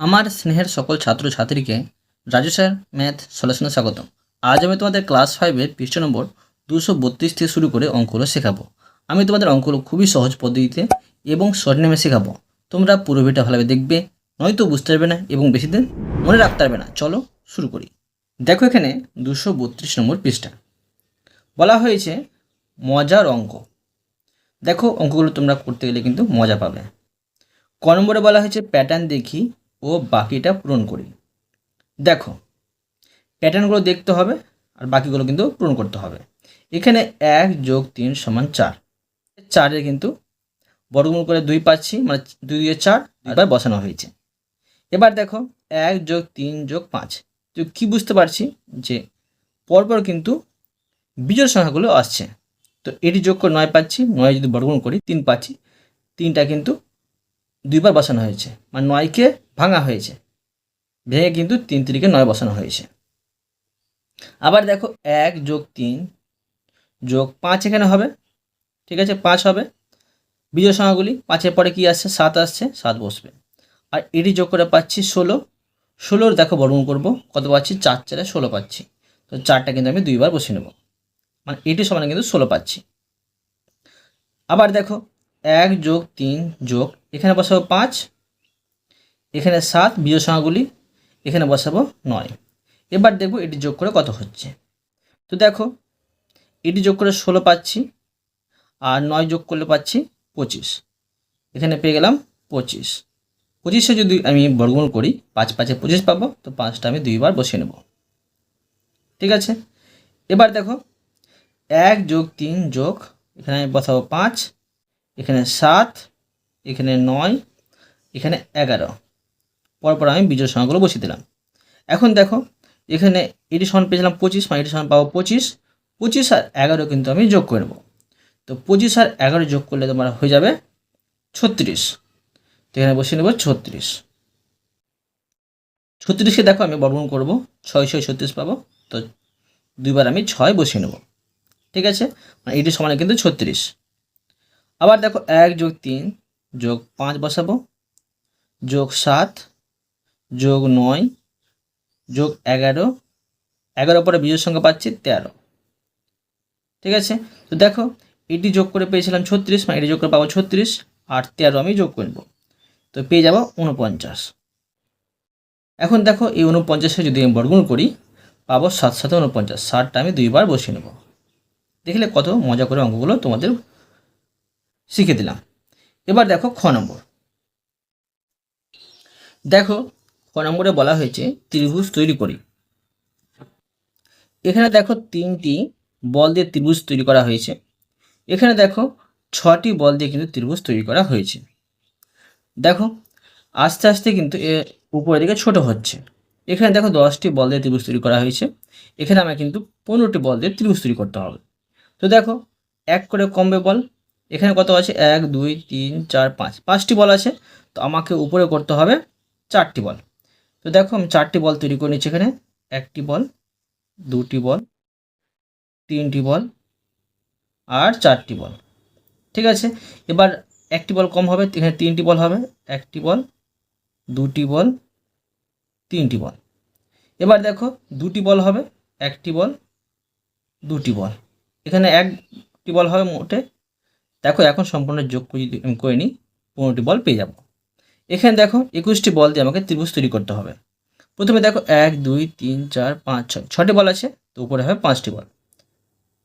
আমার স্নেহের সকল ছাত্রছাত্রীকে রাজু স্যার, ম্যাথ, সলিউশনে স্বাগত আজ আমি তোমাদের ক্লাস ফাইভের পৃষ্ঠ নম্বর দুশো বত্রিশ থেকে শুরু করে অঙ্কগুলো শেখাবো। আমি তোমাদের অঙ্কগুলো খুবই সহজ পদ্ধতিতে এবং শর্ট নেমে শেখাবো। তোমরা পুরো ভিডিওটা ভালোভাবে দেখবে, নয়তো বুঝতে পারবে না এবং বেশি দিন মনে রাখতে পারবে না। চলো শুরু করি। দেখো এখানে দুশো বত্রিশ নম্বর পৃষ্ঠা। বলা হয়েছে মজার অঙ্ক। দেখো অঙ্কগুলো তোমরা করতে গেলে কিন্তু মজা পাবে। ক নম্বরে বলা হয়েছে প্যাটার্ন দেখি ও বাকিটা পূরণ করি। দেখো প্যাটার্নগুলো দেখতে হবে আর বাকিগুলো কিন্তু পূরণ করতে হবে। এখানে এক যোগ তিন সমান চার। চারের কিন্তু বর্গমূল করে দুই পাচ্ছি মানে দুই দিয়ে চার এবার বসানো হয়েছে। এবার দেখো, এক যোগ তিন যোগ পাঁচ। তো কী বুঝতে পারছি? যে পরপর কিন্তু বিজোড় সংখ্যাগুলো আসছে। তো এটি যোগ করে নয় পাচ্ছি, নয় যদি বর্গমূল করি তিন পাচ্ছি, তিনটা কিন্তু দুইবার বসানো হয়েছে মানে নয়কে ভাঙা হয়েছে। ভেঙে কিন্তু তিন তিরিকে নয় বসানো হয়েছে। আবার দেখো এক যোগ তিন যোগ পাঁচ এখানে হবে, ঠিক আছে? পাঁচ হবে। বিজয় সংখ্যাগুলি, পাঁচের পরে কি আসছে? সাত আসছে, সাত বসবে। আর এটি যোগ করে পাচ্ছি ষোলো। ষোলোর দেখো বর্গমূল করব, কত পাচ্ছি? চার চারে ষোলো পাচ্ছি। তো চারটা কিন্তু আমি দুইবার বসিয়ে নেব। মানে এটি সমানে কিন্তু ষোলো পাচ্ছি। আবার দেখো এক যোগ তিন যোগ এখানে বসাবো পাঁচ, এখানে সাত বিজয় সংখ্যাগুলি, এখানে বসাবো নয়। এবার দেখব এটি যোগ করে কত হচ্ছে। তো দেখো, এটি যোগ করে ষোলো পাচ্ছি, আর নয় যোগ করলে পাচ্ছি পঁচিশ। এখানে পেয়ে গেলাম পঁচিশ। পঁচিশে যদি আমি বর্গমূল করি, পাঁচ পাঁচে পঁচিশ পাবো, তো পাঁচটা আমি দুইবার বসিয়ে নেব। ঠিক আছে? এবার দেখো, এক যোগ তিন যোগ, এখানে আমি বসাবো পাঁচ, এখানে সাত এখানে নয়, এখানে এগারো। পরপর আমি বিজয় সংখ্যাগুলো বসিয়ে দিলাম। এখন দেখো, এখানে এটি সমান পেয়েছিলাম পঁচিশ মানে এটি সমান পাবো পঁচিশ। পঁচিশ আর এগারো কিন্তু আমি যোগ করে নেব। তো পঁচিশ আর এগারো যোগ করলে তোমার হয়ে যাবে ছত্রিশ। তো এখানে বসিয়ে নেব ছত্রিশ। ছত্রিশকে দেখো আমি বর্গমূল করব। ছয় ছয়, ছত্রিশ পাবো। তো দুইবার আমি ছয় বসিয়ে নেব। ঠিক আছে? মানে এটি সমানে কিন্তু ছত্রিশ। আবার দেখো এক যোগ তিন যোগ পাঁচ বসাবো। যোগ সাত, যোগ নয়, যোগ এগারো এগারো পরে বিজয় সংখ্যা পাচ্ছি তেরো। ঠিক আছে? তো দেখো, এটি যোগ করে পেয়েছিলাম ছত্রিশ মানে এটি যোগ করে পাবো ছত্রিশ, আর তেরো আমি যোগ করব। তো পেয়ে যাব উনপঞ্চাশ এখন দেখো, এই উনপঞ্চাশে যদি আমি বর্গমূল করি, পাবো সাত সাথে উনপঞ্চাশ ষাটটা আমি দুইবার বসিয়ে নেব। দেখলে কত মজা করে অঙ্কগুলো তোমাদের শিখে দিলাম। এবার দেখো খ নম্বর। দেখো খ নম্বরে বলা হয়েছে ত্রিভুজ তৈরি করি। এখানে দেখো তিনটি বল দিয়ে ত্রিভুজ তৈরি করা হয়েছে। এখানে দেখো ছটি বল দিয়ে কিন্তু ত্রিভুজ তৈরি করা হয়েছে। দেখো আস্তে আস্তে কিন্তু এ উপরের দিকে ছোট হচ্ছে। এখানে দেখো দশটি বল দিয়ে ত্রিভুজ তৈরি করা হয়েছে। এখানে আমার কিন্তু পনেরোটি বল দিয়ে ত্রিভুজ তৈরি করতে হবে। তো দেখো এক করে কমবে বল এখানে কত আছে? এক, দুই, তিন, চার, পাঁচ। পাঁচটি বল আছে, তো আমাকে উপরে করতে হবে চারটি বল। তো দেখো, আমি চারটি বল তৈরি করে নিচ্ছি এখানে। একটি বল, দুটি বল, তিনটি বল আর চারটি বল। ঠিক আছে? এবার একটি বল কম হবে, এখানে তিনটি বল হবে। একটি বল, দুটি বল, তিনটি বল। এবার দেখো, দুটি বল হবে, একটি বল, দুটি বল। এখানে একটি বল হবে মোটে দেখো এখন সম্পূর্ণ যোগ যদি আমি করে নিই, পনেরোটি বল পেয়ে যাব। এখানে দেখো একুশটি বল দিয়ে আমাকে ত্রিভুজ তৈরি করতে হবে। প্রথমে দেখো এক, দুই, তিন, চার, পাঁচ, ছয় ছটি বল আছে, তো উপরে হবে পাঁচটি বল।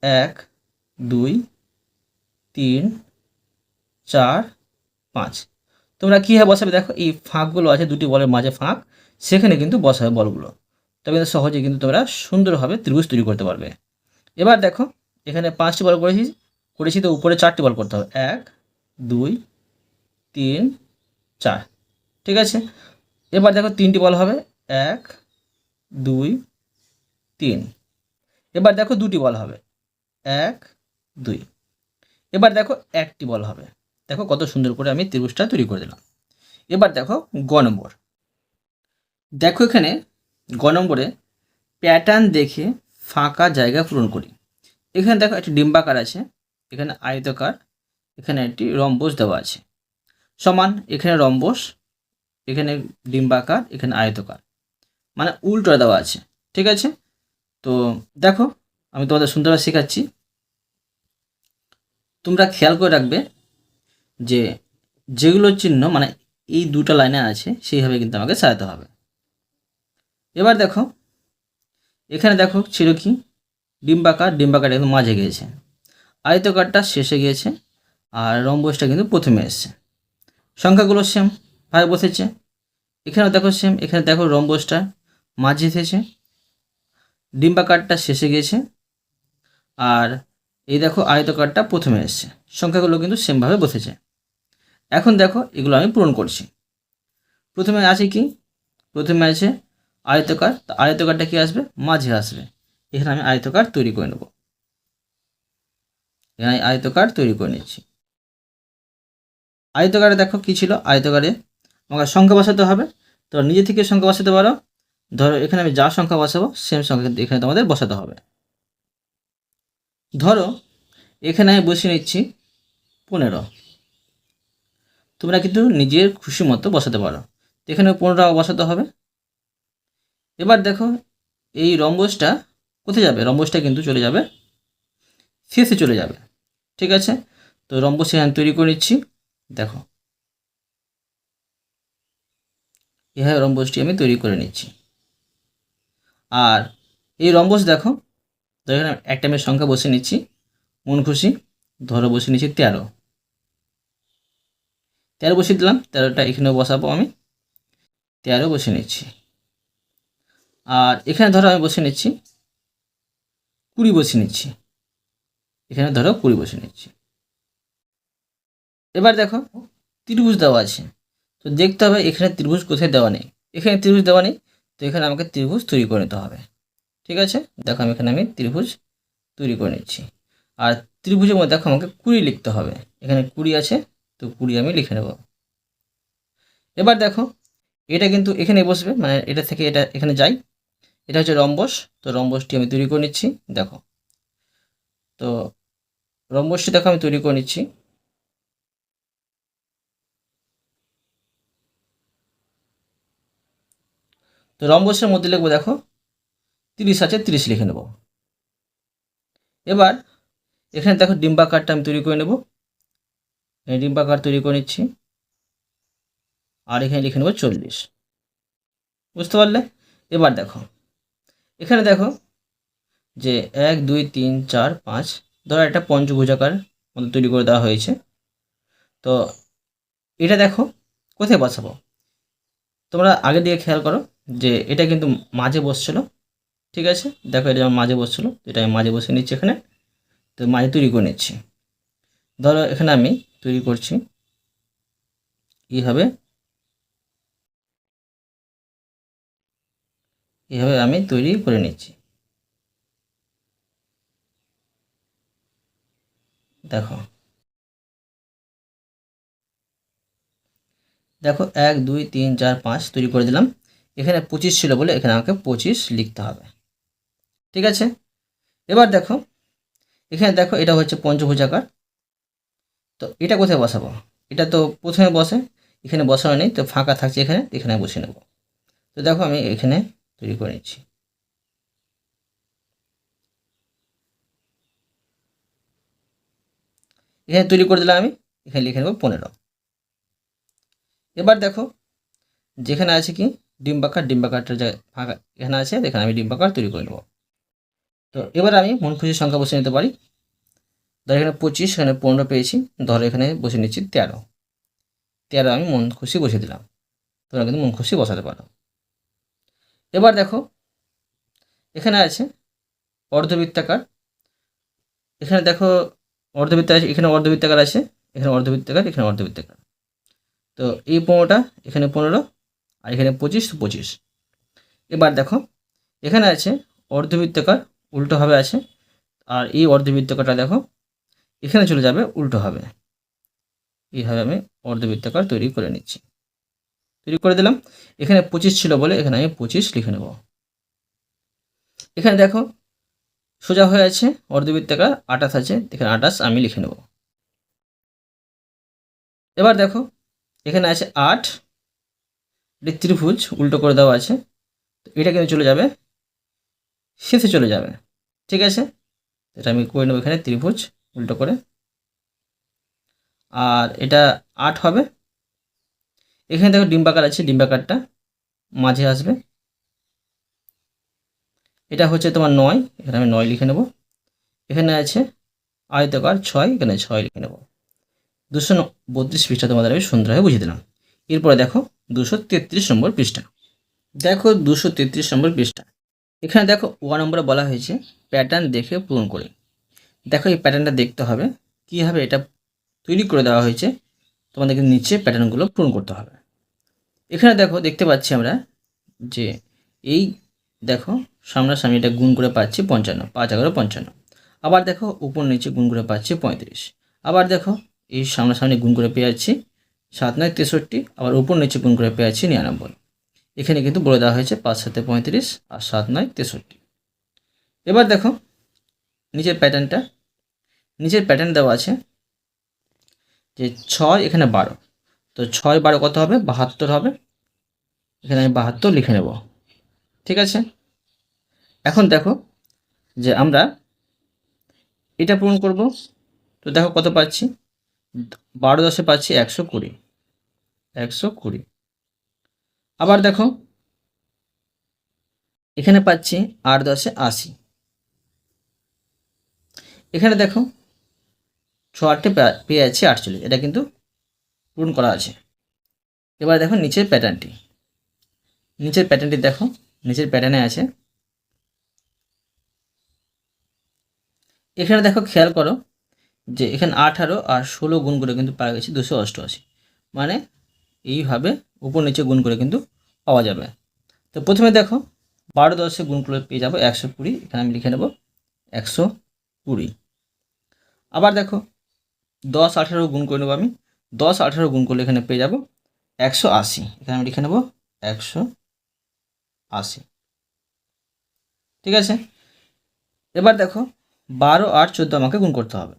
এক, দুই, তিন, চার, পাঁচ। তোমরা কীভাবে বসাবে? দেখো এই ফাঁকগুলো আছে, দুটি বলের মাঝে ফাঁক, সেখানে কিন্তু বসাবে বলগুলো। তবে সহজে কিন্তু তোমরা সুন্দরভাবে ত্রিভুজ তৈরি করতে পারবে। এবার দেখো এখানে পাঁচটি বল করেছি করেছি তো উপরে চারটি বল করতে হবে। এক, দুই, তিন, চার। ঠিক আছে? এবার দেখো তিনটি বল হবে। এক, দুই, তিন। এবার দেখো দুটি বল হবে। এক, দুই। এবার দেখো একটি বল হবে। দেখো কত সুন্দর করে আমি ত্রিভুজটা তৈরি করে দিলাম। এবার দেখো গ নম্বর। দেখো এখানে গ নম্বরে প্যাটার্ন দেখে ফাঁকা জায়গা পূরণ করি। এখানে দেখো একটি ডিম্বাকার আছে। এখানে আয়তাকার, এখানে একটি রম্বস দেওয়া আছে। সমান, এখানে রম্বস, এখানে ডিম্বাকার, এখানে আয়তকার। মানে উল্টো দেওয়া আছে, ঠিক আছে? তো দেখো, আমি তোমাদের সুন্দরভাবে শেখাচ্ছি। তোমরা খেয়াল করে রাখবে যে যেগুলো চিহ্ন মানে এই দুটো লাইনে আছে, সেইভাবে কিন্তু আমাকে সাজাতে হবে। এবার দেখো, এখানে দেখো ছিল কি? ডিম্বাকার ডিম্বাকার একদম মাঝে গিয়েছে। আয়তকারটা শেষে গিয়েছে, আর রম্বসটা কিন্তু প্রথমে এসছে। সংখ্যাগুলো সেম ভাবে বসেছে। এখানে দেখো সেম এখানে দেখো রম্বসটা মাঝে এসেছে। ডিম্বাকারটা শেষে গিয়েছে, আর এই দেখো আয়তকারটা প্রথমে এসছে। সংখ্যাগুলো কিন্তু সেমভাবে বসেছে। এখন দেখো এগুলো আমি পূরণ করছি। প্রথমে আছে কি? প্রথমে আছে আয়তকার, তা আয়তকারটা কি আসবে? মাঝে আসবে। এখানে আমি আয়তকার তৈরি করে নেব। এখানে আয়তকার তৈরি করে নিচ্ছি। আয়তকারে দেখো কি ছিল? আয়তকারে আমাকে সংখ্যা বসাতে হবে। তো নিজে থেকে সংখ্যা বসাতে পারো। ধরো এখানে আমি যা সংখ্যা বসাবো সেম সংখ্যা কিন্তু এখানে তোমাদের বসাতে হবে। ধরো এখানে আমি বসিয়ে নিচ্ছি পনেরো। তোমরা কিন্তু নিজের খুশি মতো বসাতে পারো। এখানে পনেরো বসাতে হবে। এবার দেখো এই রম্বসটা কোথায় যাবে? রম্বসটা কিন্তু চলে যাবে শেষে চলে যাবে। ঠিক আছে? তো রম্বস এখানে তৈরি করে নিচ্ছি। দেখো। এভাবে রম্বসটি আমি তৈরি করে নিচ্ছি। আর এই রম্বস দেখো তো এখানে একটা আমি সংখ্যা বসে নিচ্ছি। মন খুশি, ধরো বসে নিচ্ছি তেরো। তেরো বসিয়ে দিলাম, তেরোটা এখানেও বসাবো আমি। তেরো বসে নিচ্ছি। আর এখানে ধরো আমি বসে নিচ্ছি, কুড়ি বসে নিচ্ছি। এখানে ধরো কুড়ি বসে নিচ্ছি। এবার দেখো, ত্রিভুজ দেওয়া আছে। তো দেখতে হবে এখানে ত্রিভুজ কোথায় দেওয়া নেই। এখানে ত্রিভুজ দেওয়া নেই, তো এখানে আমাকে ত্রিভুজ তৈরি করে নিতে হবে। ঠিক আছে? দেখো আমি এখানে আমি ত্রিভুজ তৈরি করে নিচ্ছি। আর ত্রিভুজের মধ্যে দেখো আমাকে কুড়ি লিখতে হবে। এখানে কুড়ি আছে, তো কুড়ি আমি লিখে নেব। এবার দেখো, এটা কিন্তু এখানে বসবে মানে এটা থেকে এটা এখানে যাই। এটা হচ্ছে রম্বস, তো রম্বসটি আমি তৈরি করে নিচ্ছি, দেখো। তো রম্বসটি দেখো, আমি তৈরি করে নিচ্ছি। তো রম্বসের মধ্যে লিখব, দেখো, তিরিশ আছে, তিরিশ লিখে নেব। এবার এখানে দেখো, ডিম্বাকারটা আমি তৈরি করে নেব। ডিম্বাকার তৈরি করে নিচ্ছি। আর এখানে লিখে নেব চল্লিশ। বুঝতে পারলে? এবার দেখো, এখানে দেখো যে এক, দুই, তিন, চার, পাঁচ ধরো একটা পঞ্চভুজাকার মতো তৈরি করে দেওয়া হয়েছে। তো এটা দেখো, কোথায় বসাবো? তোমরা আগে দিকে খেয়াল করো যে এটা কিন্তু মাঝে বসছিল, ঠিক আছে? দেখো এটা আমার মাঝে বসছিল, এটা আমি মাঝে বসে নিচ্ছি এখানে। তো মাঝে তৈরি করে নিচ্ছি। ধরো এখানে আমি তৈরি করছি, এইভাবে এভাবে আমি তৈরি করে নিচ্ছি। দেখো। দেখো, এক, দুই, তিন, চার, পাঁচ তৈরি করে দিলাম। এখানে পঁচিশ ছিল বলে এখানে আমাকে পঁচিশ লিখতে হবে। ঠিক আছে? এবার দেখো, এখানে দেখো, এটা হচ্ছে পঞ্চভুজাকার। তো এটা কোথায় বসাবো? এটা তো প্রথমে বসে, এখানে বসানো নেই, তো ফাঁকা থাকছে এখানে এখানে বসে নেব। তো দেখো, আমি এখানে তৈরি করে নিচ্ছি। এখানে তৈরি করে দিলাম আমি, এখানে লিখে নেব পনেরো। এবার দেখো, যেখানে আছে কি, ডিম্বাকার ডিম্বাকারটা যে ফাঁকা এখানে আছে, এখানে আমি ডিম্বাকার তৈরি করে নেব। তো এবার আমি মন খুশি সংখ্যা বসে নিতে পারি। ধর এখানে পঁচিশ, এখানে পনেরো পেয়েছি, ধরো এখানে বসে নিচ্ছি তেরো। তেরো আমি মন খুশি বসে দিলাম, তোমরা কিন্তু মন খুশি বসাতে পারো। এবার দেখো, এখানে আছে অর্ধবৃত্তাকার। এখানে দেখো অর্ধবৃত্তাকার আছে এখানে অর্ধবৃত্তাকার আছে এখানে অর্ধবৃত্তাকার এখানে অর্ধবৃত্তাকার। তো এই পনেরোটা, এখানে পনেরো আর এখানে পঁচিশ পঁচিশ। এবার দেখো, এখানে আছে অর্ধবৃত্তাকার উল্টোভাবে আছে। আর এই অর্ধবৃত্তাকারটা দেখো, এখানে চলে যাবে, উল্টো হবে। এইভাবে আমি অর্ধবৃত্তাকার তৈরি করে নিচ্ছি। তৈরি করে দিলাম। এখানে পঁচিশ ছিল বলে এখানে আমি পঁচিশ লিখে নেব। এখানে দেখো সোজা হয়ে আছে, অর্ধবৃত্তাকার আটাশ আছে, এখানে আটাশ, আমি লিখে নেব। এবার দেখো, এখানে আছে আট, এটি ত্রিভুজ, উল্টো করে দেওয়া আছে এটা কিন্তু চলে যাবে, শেষে চলে যাবে, ঠিক আছে? এটা আমি করে নেব এখানে ত্রিভুজ, উল্টো করে। আর এটা আট হবে। এখানে দেখো ডিম্বাকার আছে, ডিম্বাকারটা মাঝে আসবে। এটা হচ্ছে তোমার নয়, এখানে আমি নয় লিখে নেব। এখানে আছে আয়তকার ছয়, এখানে ছয় লিখে নেব। দুশো বত্রিশ পৃষ্ঠা তোমাদের আমি সুন্দরভাবে বুঝিয়ে দিলাম। এরপরে দেখো দুশো তেত্রিশ নম্বর পৃষ্ঠা। দেখো দুশো তেত্রিশ নম্বর পৃষ্ঠা। এখানে দেখো ওয়ান নম্বরে বলা হয়েছে প্যাটার্ন দেখে পূরণ করে। দেখো এই প্যাটার্নটা দেখতে হবে। কীভাবে এটা তৈরি করে দেওয়া হয়েছে। তোমাদেরকে নিচে প্যাটার্নগুলো পূরণ করতে হবে। এখানে দেখো দেখতে পাচ্ছি আমরা যে এই দেখো সামনাসামনি এটা গুণ করে পাচ্ছি পঞ্চান্ন, পাঁচ এগারো পঞ্চান্ন। আবার দেখো উপর নিচে গুণ করে পাচ্ছি পঁয়ত্রিশ। আবার দেখো এই সামনাসামনি গুণ করে পেয়ে যাচ্ছি সাত নয় তেষট্টি, আবার উপর নিচে গুণ করে পেয়ে যাচ্ছি নিরানব্বই। এখানে কিন্তু বলে দেওয়া হয়েছে পাঁচ সাথে পঁয়ত্রিশ আর সাত নয় তেষট্টি। এবার দেখো নিচের প্যাটার্নটা। নিচের প্যাটার্ন দেওয়া আছে যে ছয় এখানে বারো। তো ছয় বারো কত হবে? বাহাত্তর হবে। এখানে আমি বাহাত্তর লিখে নেব। ঠিক আছে? এখন দেখো যে আমরা এটা পূরণ করব। তো দেখো কত পাচ্ছি? বারো দশে পাচ্ছি একশো কুড়ি। একশো কুড়ি। আবার দেখো এখানে পাচ্ছি আট দশে আশি। এখানে দেখো ছ আটটে পেয়ে যাচ্ছি আটচল্লিশ। এটা কিন্তু পূরণ করা আছে। এবার দেখো নিচের প্যাটার্নটি নিচের প্যাটার্নটি দেখো। নিচের প্যাটার্নে আছে এখানে দেখো খেয়াল করো যে এখানে আঠারো আর ষোলো গুণ করে কিন্তু পাওয়া গেছে দুশো অষ্টআশি। মানে এইভাবে উপর নিচে গুণ করে কিন্তু পাওয়া যাবে। তো প্রথমে দেখো বারো দশে গুণ করে পেয়ে যাব একশো কুড়ি, এখানে আমি লিখে নেব একশো কুড়ি। আবার দেখো দশ আঠারো গুণ করে নেব আমি, দশ আঠারো গুণ করলে এখানে পেয়ে যাব একশো আশি, এখানে আমি লিখে নেব একশো আশি। ঠিক আছে? এবার দেখো বারো, আট, চোদ্দ আমাকে গুণ করতে হবে।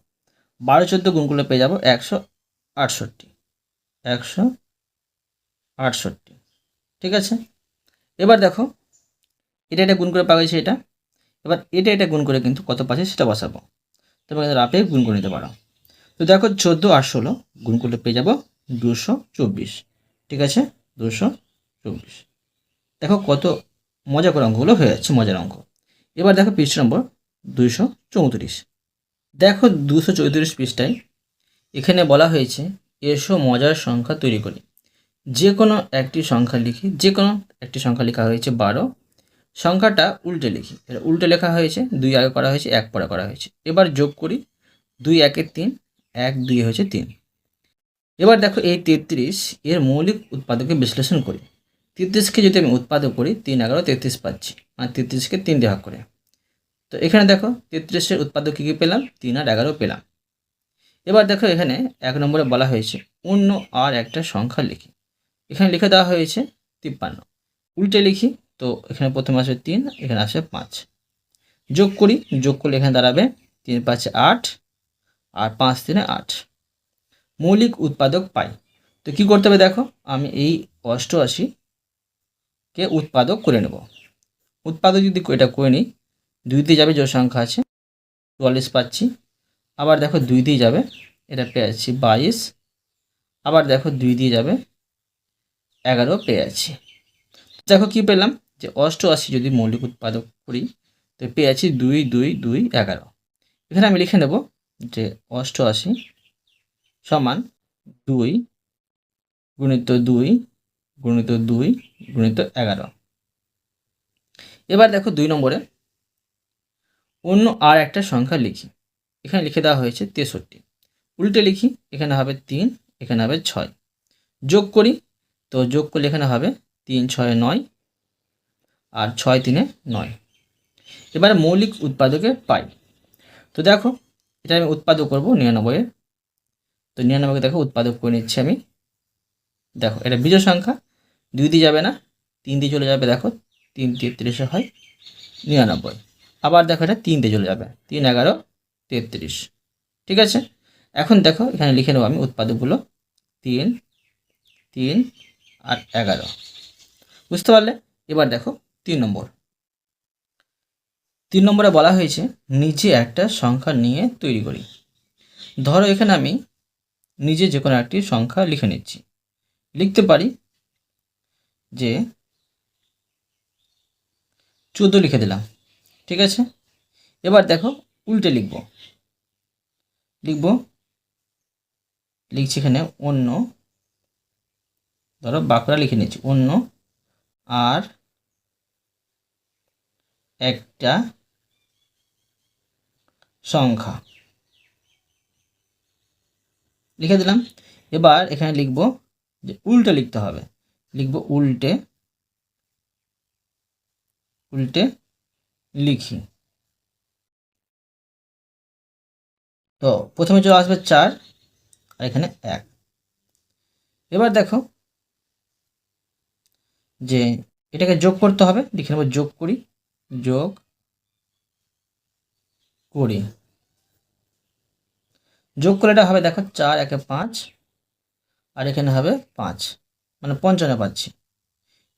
বারো, চোদ্দ গুণ করলে পেয়ে যাব একশো আটষট্টি। একশো আটষট্টি। ঠিক আছে? এবার দেখো, এটা এটা গুণ করে পাওয়া গেছে এটা। এবার এটা এটা গুণ করে কিন্তু কত পাচ্ছে সেটা বসাবো। তবে রাপে গুণ করে নিতে পারো। তো দেখো, চোদ্দ আর ষোলো গুণ করলে পেয়ে যাব দুশো চব্বিশ। ঠিক আছে? দুশো চব্বিশ। দেখো কত মজা করে অঙ্কগুলো হয়ে যাচ্ছে, মজার অঙ্ক। এবার দেখো পৃষ্ঠ নম্বর দুইশো চৌত্রিশ। দেখো দুশো চৌত্রিশ পৃষ্ঠায় এখানে বলা হয়েছে, এসো মজার সংখ্যা তৈরি করি। যে কোনো একটি সংখ্যা লিখি, যে কোনো একটি সংখ্যা লেখা হয়েছে বারো, সংখ্যাটা উল্টে লিখি। এটা উল্টে লেখা হয়েছে, দুই আগে করা হয়েছে, এক পরে করা হয়েছে। এবার যোগ করি, দুই একের তিন, এক দুই হয়েছে তিন। এবার দেখো এই তেত্রিশ, এর মৌলিক উৎপাদকে বিশ্লেষণ করি। তেত্রিশকে যদি আমি উৎপাদক করি, তিন এগারো তেত্রিশ পাচ্ছি। মানে তেত্রিশকে তিন দিয়ে ভাগ করে। তো এখানে দেখো তেত্রিশের উৎপাদক কী কী পেলাম? তিন আর এগারো পেলাম। এবার দেখো এখানে এক নম্বরে বলা হয়েছে অন্য আর একটা সংখ্যা লিখি। এখানে লিখে দেওয়া হয়েছে তিপ্পান্ন। উল্টে লিখি, তো এখানে প্রথমে আসে তিন, এখানে আসে পাঁচ। যোগ করি, যোগ করলে এখানে দাঁড়াবে তিন, পাঁচে, আট, আর পাঁচ, তিনে, আট। মৌলিক উৎপাদক পাই। তো কি করতে হবে দেখো, আমি এই অষ্টআশিকে উৎপাদক করে নেব। উৎপাদক যদি এটা করে নিই দুই দিয়ে যাবে যে সংখ্যা আছে। চুয়াল্লিশ পাচ্ছি। আবার দেখো দুই দিয়ে যাবে। এটা পেয়ে বাইশ। আবার দেখো দুই দিয়ে যাবে। এগারো পেয়ে দেখো কি পেলাম? যে অষ্টআশি যদি মৌলিক উৎপাদক করি, তো পেয়ে দুই দুই দুই, এগারো। এখানে আমি লিখে নেব যে অষ্টআশি সমান দুই গুণিত দুই গুণিত দুই গুণিত এগারো। এবার দেখো দুই নম্বরে অন্য আর একটা সংখ্যা লিখি। এখানে লিখে দেওয়া হয়েছে তেষট্টি। উল্টে লিখি, এখানে হবে তিন, এখানে হবে ছয়। যোগ করি, তো যোগ করলে এখানে হবে তিন, ছয়, নয় আর ছয়, তিনে নয়। এবারে মৌলিক উৎপাদকে পাই। তো দেখো, এটা আমি উৎপাদক করব নিরানব্বইয়ের তো নিরানব্বইকে দেখো উৎপাদক করে নিচ্ছি আমি। দেখো, এটা বিজয় সংখ্যা, দুই দিয়ে যাবে না, তিন দিয়ে চলে যাবে, দেখো, তিন তেত্রিশে হয় নিরানব্বই। আবার দেখো এটা তিন দিয়ে চলে যাবে। তিন, এগারো, তেত্রিশ। ঠিক আছে? এখন দেখো, এখানে লিখে নেব আমি উৎপাদকগুলো। তিন তিন আর এগারো। বুঝতে পারলে? এবার দেখো, তিন নম্বর। তিন নম্বরে বলা হয়েছে, নিজে একটা সংখ্যা নিয়ে তৈরি করি। ধরো এখানে আমি নিজে যে কোনো একটি সংখ্যা লিখে নিচ্ছি। লিখতে পারি যে, চোদ্দ লিখে দিলাম। ঠিক আছে? এবার দেখো, উল্টে লিখব। লিখব, লিখছি এখানে অন্য, ধরো বাঁকড়া লিখে নিচ্ছি অন্য, আর একটা সংখ্যা। লিখে দিলাম। এবার এখানে লিখব যে উল্টে লিখতে হবে। লিখব উল্টে উল্টে লিখি। তো প্রথমে চলে আসবে চার, আর এখানে এক। এবার দেখো যে এটাকে যোগ করতে হবে, লিখে নেব যোগ করি যোগ করি। যোগ করে এটা হবে দেখো চার, একে পাঁচ, আর এখানে হবে পাঁচ মানে পঞ্চান্ন পাচ্ছি।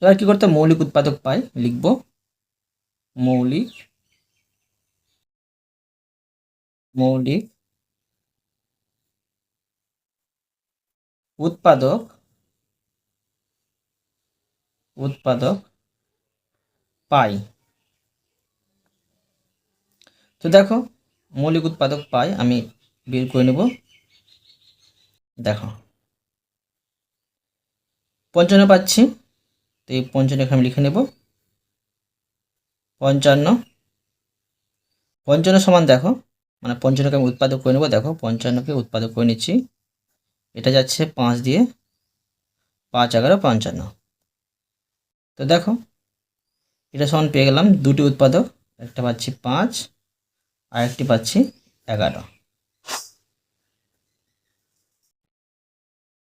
এবার কি করতে মৌলিক উৎপাদক পাই, লিখব মৌলিক মৌলিক, উৎপাদক উৎপাদক পাই। তো দেখো, মৌলিক উৎপাদক পাই আমি বের করে নেব। দেখো, পঞ্চান্ন পাচ্ছি, তো এই পঞ্চান্ন এখানে লিখে নেব। পঞ্চান্ন। পঞ্চান্ন সমান দেখো মানে পঞ্চান্নকে আমি উৎপাদক করে নেব, দেখো পঞ্চান্নকে উৎপাদক করে নিচ্ছি। এটা যাচ্ছে পাঁচ দিয়ে পাঁচ এগারো পঞ্চান্ন। তো দেখো, এটা সমান পেয়ে গেলাম দুটি উৎপাদক, একটা পাচ্ছি পাঁচ আর একটি পাচ্ছি এগারো।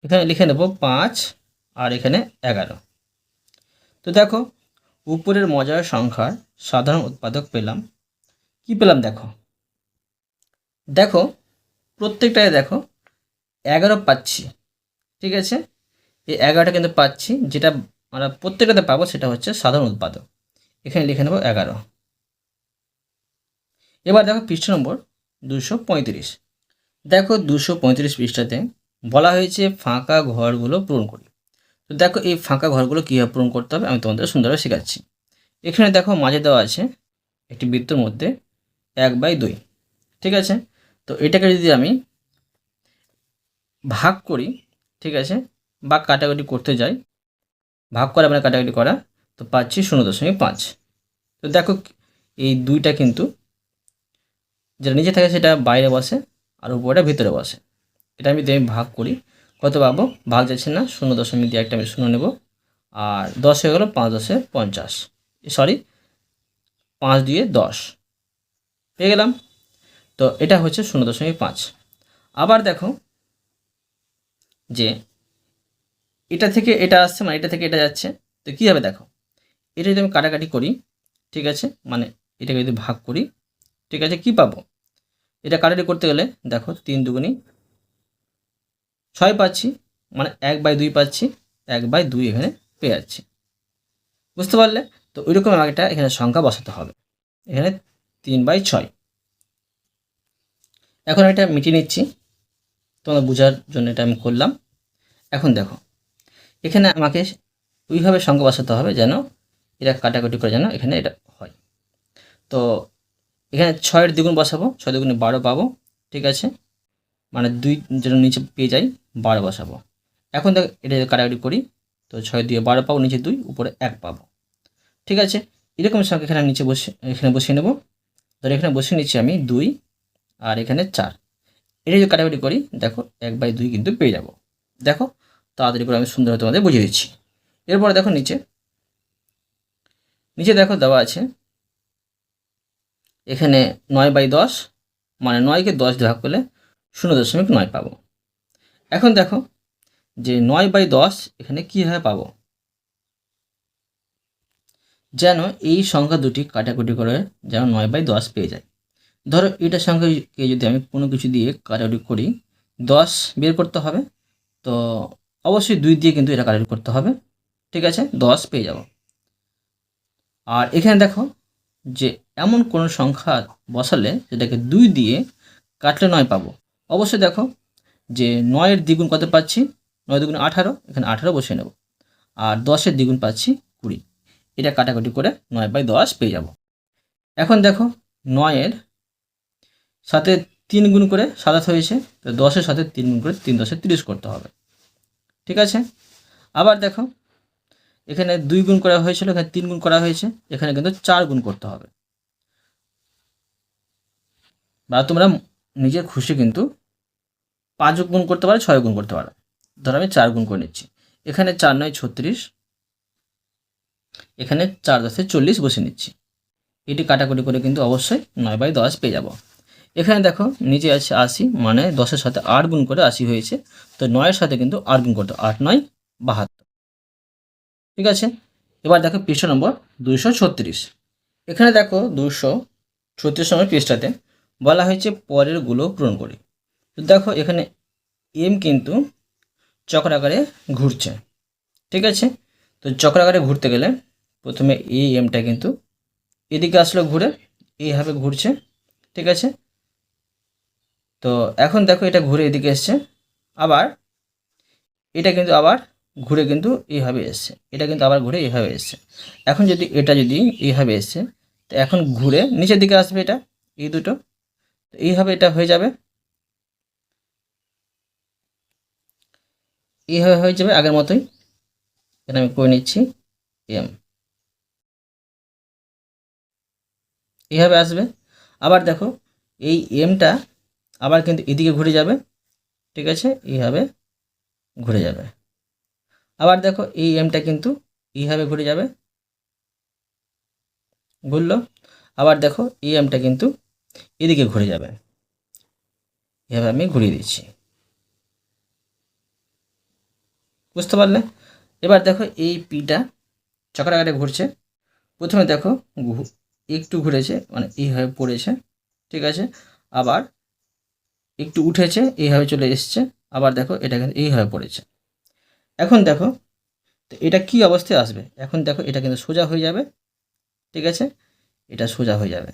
এখানে লিখে নেব পাঁচ আর এখানে এগারো। তো দেখো উপরের মজার সংখ্যার সাধারণ উৎপাদক পেলাম। কি পেলাম দেখো? দেখো প্রত্যেকটায় দেখো, এগারো পাচ্ছি, ঠিক আছে? এই এগারোটা কিন্তু পাচ্ছি, যেটা আমরা প্রত্যেকটাতে পাবো সেটা হচ্ছে সাধারণ উৎপাদক। এখানে লিখে নেব এগারো। এবার দেখো পৃষ্ঠ নম্বর দুশো পঁয়ত্রিশ। দেখো দুশো পঁয়ত্রিশ পৃষ্ঠাতে বলা হয়েছে ফাঁকা ঘরগুলো পূরণ করি। তো দেখো এই ফাঁকা ঘরগুলো কীভাবে পূরণ করতে হবে আমি তোমাদের সুন্দরভাবে শেখাচ্ছি। এখানে দেখো মাঝে দেওয়া আছে একটি বৃত্তর মধ্যে এক বাই দুই, ঠিক আছে? তো এটাকে যদি আমি ভাগ করি, ঠিক আছে? বা কাটাকাটি করতে যাই, ভাগ করা মানে কাটাকাটি করা, তো পাচ্ছি শূন্য দশমিক পাঁচ। তো দেখো এই দুইটা কিন্তু যেটা নিচে থাকে সেটা বাইরে বসে আর উপরটা ভিতরে বসে। এটা আমি দিয়ে ভাগ করি কত পাবো? ভাগ যাচ্ছে না, শূন্য দশমিক দিয়ে একটা আমি শূন্য নেব। আর দশ হয়ে গেলো পাঁচ দশে পঞ্চাশ। সরি পাঁচ দিয়ে দশ। পেয়ে গেলাম। তো এটা হচ্ছে শূন্য দশমিক পাঁচ। আবার দেখো যে এটা থেকে এটা আসছে মানে এটা থেকে এটা যাচ্ছে। তো কী হবে দেখো? এটা যদি আমি কাটাকাটি করি, ঠিক আছে? মানে এটাকে যদি ভাগ করি, ঠিক আছে? কি পাবো? এটা কাটাকাটি করতে গেলে দেখো তিন দুগুনি ছয় পাচ্ছি মানে এক বাই দুই পাচ্ছি, এক বাই দুই এখানে পেয়ে যাচ্ছি বুঝতে পারলে? তো ওইরকম আমাকে একটা এখানে সংখ্যা বসাতে হবে। এখানে তিন বাই ছয়। এখন এটা মিটিয়ে নিচ্ছি। তোমাদের বোঝার জন্য এটা আমি করলাম। এখন দেখো, এখানে আমাকে ওইভাবে সংখ্যা বসাতে হবে যেন এটা কাটাকাটি করে যেন এখানে এটা হয়। তো এখানে ছয়ের দ্বিগুণ বসাবো ছয় দ্বিগুণে বারো পাবো, ঠিক আছে? মানে দুই যেন নিচে পেয়ে যাই, বারো বসাবো। এখন দেখ, এটা কাটাকাটি করি, তো ছয় দিয়ে বারো পাবো, নিচে দুই, উপরে এক পাবো। ঠিক আছে? এরকম সংখ্যা এখানে নিচে বসে, এখানে বসিয়ে নেব। ধর এখানে বসিয়ে নিচ্ছি আমি দুই, আর এখানে চার। এটা যদি কাটাকাটি করি, দেখো, এক বাই দুই কিন্তু পেয়ে যাব। দেখো, তাড়াতাড়ি করে আমি সুন্দর তোমাদের বুঝিয়ে দিচ্ছি। এরপরে দেখো নিচে নিচে দেখো দেওয়া আছে, এখানে নয় বাই দশ মানে নয়কে দশ ভাগ করলে শূন্য দশমিক নয় পাবো। এখন দেখো যে নয় বাই দশ এখানে কীভাবে পাবো? যেন এই সংখ্যা দুটি কাটাকুটি করে যেন নয় বাই দশ পেয়ে যায়। ধরো এটার সংখ্যাকে যদি আমি কোনো কিছু দিয়ে কাটাকুটি করি, দশ বের করতে হবে, তো অবশ্যই দুই দিয়ে কিন্তু এটা কাটাকুটি করতে হবে। ঠিক আছে, দশ পেয়ে যাব। আর এখানে দেখো যে এমন কোনো সংখ্যা বসালে সেটাকে দুই দিয়ে কাটলে নয় পাবো। অবশ্যই দেখো যে নয়ের দ্বিগুণ কত পাচ্ছি? নয় দ্বিগুণ আঠারো, এখানে আঠারো বসিয়ে নেব। আর দশের দ্বিগুণ পাচ্ছি কুড়ি। এটা কাটাকাটি করে নয় বাই দশ পেয়ে যাব। এখন দেখো নয়ের সাথে তিন গুণ করে সাতাশ হয়েছে, তো দশের সাথে তিন গুণ করে তিন দশে তিরিশ করতে হবে। ঠিক আছে? আবার দেখো এখানে দুই গুণ করা হয়েছিল, এখানে তিন গুণ করা হয়েছে, এখানে কিন্তু চার গুণ করতে হবে। বা তোমরা নিজের খুশি কিন্তু পাঁচ গুণ করতে পারো, ছয় গুণ করতে পারো। ধরো আমি চার গুণ করে নিচ্ছি। এখানে চার নয়, ছত্রিশ। এখানে চার দশে চল্লিশ বসে নিচ্ছি। এটি কাটাকুটি করে কিন্তু অবশ্যই নয় বাই দশ পেয়ে যাব। এখানে দেখো, নিচে আছে আশি মানে দশের সাথে আট গুণ করে আশি হয়েছে। তো নয়ের সাথে কিন্তু আট গুণ করতে। আট নয় বাহাত্তর। ঠিক আছে? এবার দেখো পৃষ্ঠ নম্বর দুইশো ছত্রিশ। এখানে দেখো দুশো ছত্রিশ নম্বর পৃষ্ঠাতে বলা হয়েছে পরেরগুলো পূরণ করি। তো দেখো এখানে এম কিন্তু চক্রাকারে ঘুরছে, ঠিক আছে? তো চক্রাকারে ঘুরতে গেলে প্রথমে এই এমটা কিন্তু এদিকে আসলো ঘুরে এইভাবে ঘুরছে, ঠিক আছে? তো এখন দেখো এটা ঘুরে এদিকে এসছে, আবার এটা কিন্তু আবার ঘুরে কিন্তু এইভাবে এসছে, এটা কিন্তু আবার ঘুরে এইভাবে এসছে। এখন যদি এটা যদি এইভাবে এসছে, তো এখন ঘুরে নিচের দিকে আসবে এটা, এই দুটো। এইভাবে এটা হয়ে যাবে। এইভাবে হয়ে যাবে আগের মতোই। এখানে আমি করে নিচ্ছি এম এইভাবে আসবে। আবার দেখো, এই এমটা আবার কিন্তু এদিকে ঘুরে যাবে। ঠিক আছে? এইভাবে ঘুরে যাবে। আবার দেখো, এই এমটা কিন্তু এইভাবে ঘুরে যাবে। ঘুরলো। আবার দেখো, এই এমটা কিন্তু এদিকে ঘুরে যাবে। এভাবে আমি ঘুরিয়ে দিচ্ছি। বুঝতে পারলে? এবার দেখো এই পিটা চক্রাকারে ঘুরছে। প্রথমে দেখো একটু ঘুরেছে মানে এইভাবে পড়েছে, ঠিক আছে? আবার একটু উঠেছে, এইভাবে চলে এসছে, আবার দেখো এটা কিন্তু এইভাবে পড়েছে। এখন দেখো, তো এটা কি অবস্থায় আসবে? এখন দেখো এটা কিন্তু সোজা হয়ে যাবে, ঠিক আছে? এটা সোজা হয়ে যাবে।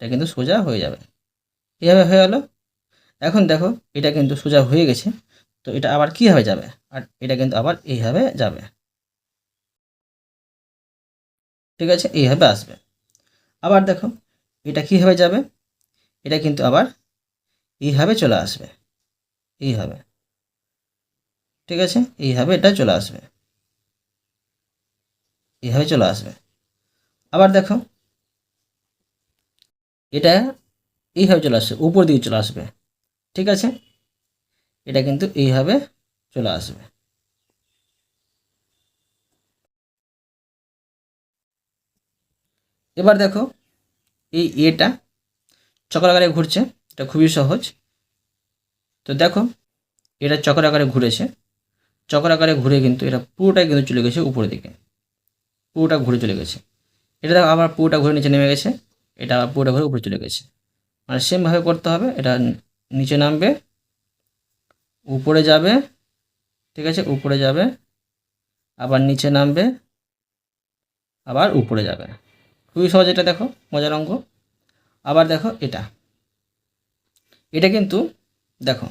এটা কিন্তু সোজা হয়ে যাবে। এইভাবে হয়ে গেল? এখন দেখো, এটা কিন্তু সোজা হয়ে গেছে। তো এটা আবার কীভাবে যাবে? আর এটা কিন্তু আবার এইভাবে যাবে। ঠিক আছে, এইভাবে আসবে। আবার দেখো, এটা কীভাবে যাবে? এটা কিন্তু আবার এইভাবে চলে আসবে। এইভাবে। ঠিক আছে, এইভাবে এটা চলে আসবে। এইভাবে চলে আসবে। আবার দেখো এটা এইভাবে চলে আসবে, উপর দিকে চলে আসবে। ঠিক আছে? এটা কিন্তু এইভাবে চলে আসবে। এবার দেখো, এই এটা চক্রাকারে ঘুরছে, এটা খুবই সহজ। তো দেখো, এটা চক্রাকারে ঘুরেছে। চক্রাকারে ঘুরে কিন্তু এটা পুরোটাই কিন্তু চলে গেছে উপরের দিকে। পুরোটা ঘুরে চলে গেছে। এটা দেখো, আবার পুরোটা ঘুরে নিচে নেমে গেছে। এটা পুরোটা ঘুরে উপরে চলে গেছে। মানে সেমভাবে করতে হবে, এটা নিচে নামবে, উপরে যাবে, ঠিক আছে, উপরে যাবে, আবার নিচে নামবে, আবার উপরে যাবে। খুবই সহজ এটা দেখো, মজার অঙ্ক। আবার দেখো এটা। এটা কিন্তু দেখো,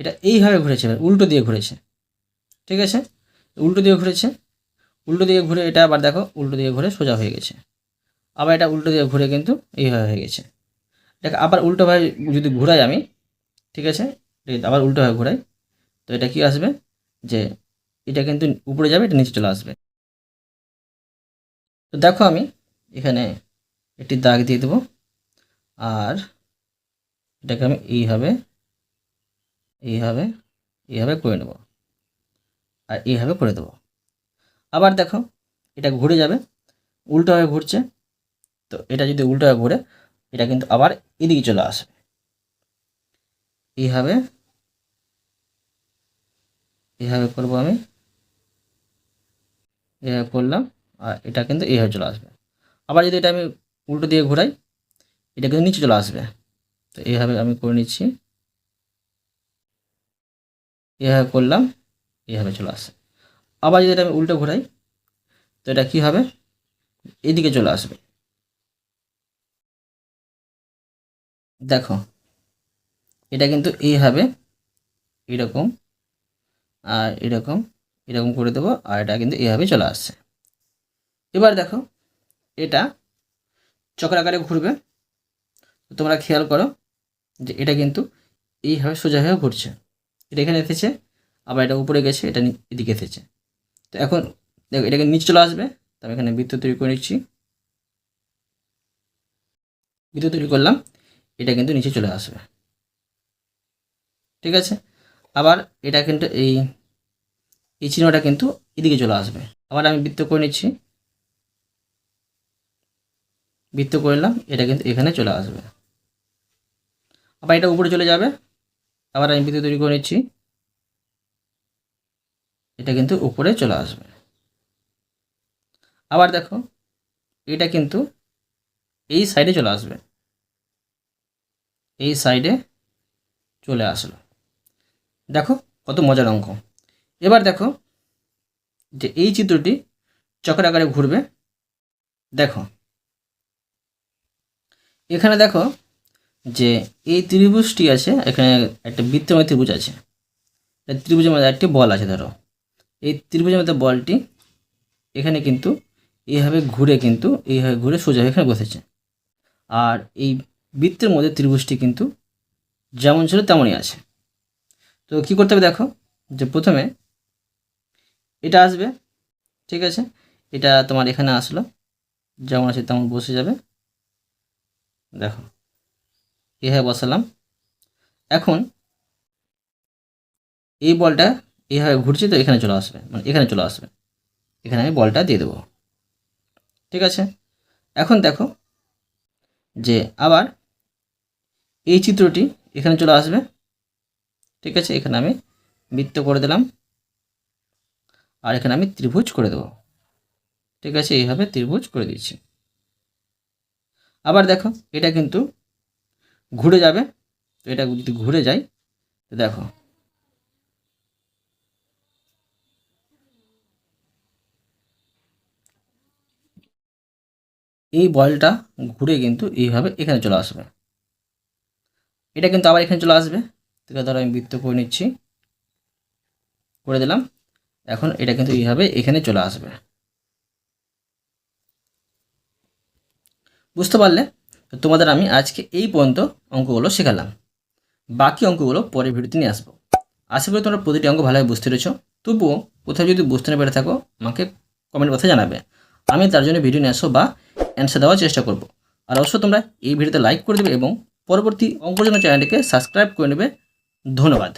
এটা এইভাবে ঘুরেছে, উল্টো দিয়ে ঘুরেছে, ঠিক আছে? উল্টো দিয়ে ঘুরেছে, উল্টো দিয়ে ঘুরে এটা আবার দেখো, উল্টো দিয়ে ঘুরে সোজা হয়ে গেছে। আবার এটা উল্টো দিয়ে ঘুরে কিন্তু এইভাবে হয়ে গেছে। এটাকে আবার উল্টোভাবে যদি ঘুরাই আমি, ঠিক আছে? আবার উল্টোভাবে ঘুরাই, তো এটা কি আসবে? যে এটা কিন্তু উপরে যাবে, এটা নিচে চলে আসবে। তো দেখো আমি এখানে একটি দাগ দিয়ে দেবো, আর এটাকে আমি এইভাবে এইভাবে এইভাবে করে নেব, আর এইভাবে করে দেবো। আবার দেখো, এটা ঘুরে যাবে উল্টোভাবে ঘুরছে তো এটা যদি উল্টোভাবে ঘুরে, এটা কিন্তু আবার এদিকে চলে আসবে। এইভাবে এইভাবে করব আমি। এইভাবে করলাম, আর এটা কিন্তু এইভাবে চলে আসবে। আবার যদি এটা আমি উল্টো দিয়ে ঘোরাই, এটা কিন্তু নিচে চলে আসবে। তো এইভাবে আমি করে নিচ্ছি। এইভাবে করলাম, এইভাবে চলে আসে। আবার যদি এটা আমি উল্টো ঘোরাই, তো এটা কী হবে? এদিকে চলে আসবে। দেখো, এটা কিন্তু এইভাবে এরকম, আর এরকম এরকম করে দেবো, আর এটা কিন্তু এইভাবে চলে আসছে। এবার দেখো, এটা চক্র আকারে ঘুরবে। তোমরা খেয়াল করো যে এটা কিন্তু এইভাবে সোজা হয়ে ঘুরছে। এটা এখানে এসেছে, আবার এটা উপরে গেছে, এটা এদিকে এসেছে। তো এখন দেখো এটাকে নিচে চলে আসবে। তো আমি এখানে বৃত্ত তৈরি করে নিচ্ছি। বৃত্ত তৈরি করলাম। এটা কিন্তু নিচে চলে আসবে। ঠিক আছে? আবার এটা কিন্তু এই এই চিহ্নটা কিন্তু এদিকে চলে আসবে। আবার আমি বৃত্ত করে নিচ্ছি। বৃত্ত করলাম এটা কিন্তু এখানে চলে আসবে। আবার এটা উপরে চলে যাবে। আবার আমি বৃত্ত তৈরি করে নিচ্ছি। এটা কিন্তু উপরে চলে আসবে। আবার দেখো, এটা কিন্তু এই সাইডে চলে আসবে। এই সাইডে চলে আসলো। দেখো কত মজার অঙ্ক। এবার দেখো যে এই চিত্রটি চক্র আকারে ঘুরবে। দেখো। এখানে দেখো যে এই ত্রিভুজটি আছে, এখানে একটা বৃত্তময় ত্রিভুজ আছে। ত্রিভুজের মধ্যে একটি বল আছে, ধরো। এই ত্রিভুজের মধ্যে বলটি এখানে কিন্তু এইভাবে ঘুরে কিন্তু এইভাবে ঘুরে সোজা এখানে বসেছে। আর এই বৃত্তের মধ্যে ত্রিভুজটি কিন্তু যেমন ছিল তেমনই আছে। তো কি করতে হবে দেখো, যে প্রথমে এটা আসবে, ঠিক আছে? এটা তোমার এখানে আসলো, যেমন আছে তেমন বসে যাবে। দেখো, এভাবে বসালাম। এখন এই বলটা এইভাবে ঘুরছে তো এখানে চলে আসবে মানে এখানে চলে আসবে। এখানে আমি বলটা দিয়ে দেবো। ঠিক আছে? এখন দেখো যে আবার এই চিত্রটি এখানে চলে আসবে। ঠিক আছে, এখানে আমি বৃত্ত করে দিলাম। আর এখানে আমি ত্রিভুজ করে দেবো। ঠিক আছে, এইভাবে ত্রিভুজ করে দিচ্ছি আবার দেখো, এটা কিন্তু ঘুরে যাবে। তো এটা যদি ঘুরে যায়, তো দেখো। এই বলটা ঘুরে কিন্তু এইভাবে এখানে চলে আসবে। এটা কিন্তু আবার এখানে চলে আসবে। তো ধরো আমি বৃত্ত করে নিচ্ছি। করে দিলাম। এখন এটা কিন্তু এইভাবে এখানে চলে আসবে। বুঝতে পারলে? তোমাদের আমি আজকে এই পর্যন্ত অঙ্কগুলো শেখালাম। বাকি অঙ্কগুলো পরের ভিডিওতে নিয়ে আসব। আশা করি তোমরা প্রতিটি অঙ্ক ভালোভাবে বুঝতে পেরেছ। তবুও কোথাও যদি বুঝতে না পেরে থাকো, আমাকে কমেন্ট বক্সে জানাবে। আমি তার জন্য ভিডিও নিয়ে আসো বা অ্যান্সার দেওয়ার চেষ্টা করব। আর অবশ্যই তোমরা এই ভিডিওতে লাইক করে দেবে এবং পরবর্তী অঙ্কজন চ্যানেলটিকে সাবস্ক্রাইব করে নেবে। ধন্যবাদ।